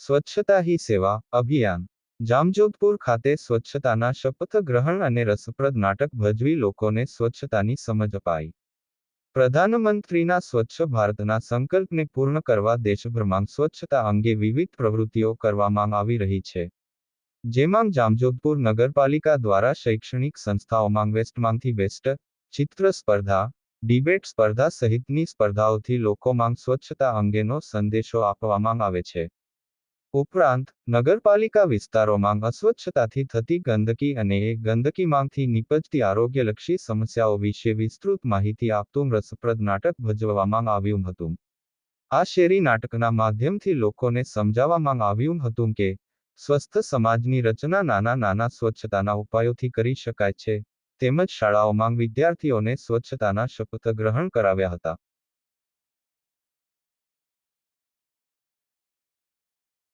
સ્વચ્છતા હી સેવા અભિયાન. જામજોધપુર ખાતે સ્વચ્છતાના શપથ ગ્રહણ અને રસપ્રદ નાટક ભજવી લોકોને સ્વચ્છતાની સમજ અપાઈ. પ્રધાનમંત્રીના સ્વચ્છ ભારતના સંકલ્પને પૂર્ણ કરવા દેશભરમાં સ્વચ્છતા અંગે વિવિધ પ્રવૃત્તિઓ કરવામાં આવી રહી છે. જેમાં જામજોધપુર નગરપાલિકા દ્વારા શૈક્ષણિક સંસ્થાઓમાં વેસ્ટમાંથી બેસ્ટ ચિત્ર સ્પર્ધા, ડિબેટ સ્પર્ધા સહિતની સ્પર્ધાઓથી લોકોમાં સ્વચ્છતા અંગેનો સંદેશો આપવામાં આવે છે. ઉપરાંત, નગરપાલિકા વિસ્તારોમાં અસ્વચ્છતાથી થતી ગંદકી અને એ ગંદકીમાંથી નીપજતી આરોગ્યલક્ષી સમસ્યાઓ વિશે વિસ્તૃત માહિતી આપતું રસપ્રદ નાટક ભજવવામાં આવ્યું હતું. આ શેરી નાટકના માધ્યમથી લોકોને સમજાવવામાં આવ્યું હતું કે, સ્વસ્થ સમાજની રચના નાના નાના સ્વચ્છતાના ઉપાયોથી કરી શકાય છે, તેમજ શાળાઓમાં વિદ્યાર્થીઓને સ્વચ્છતાના શપથ ગ્રહણ કરાવ્યા હતા.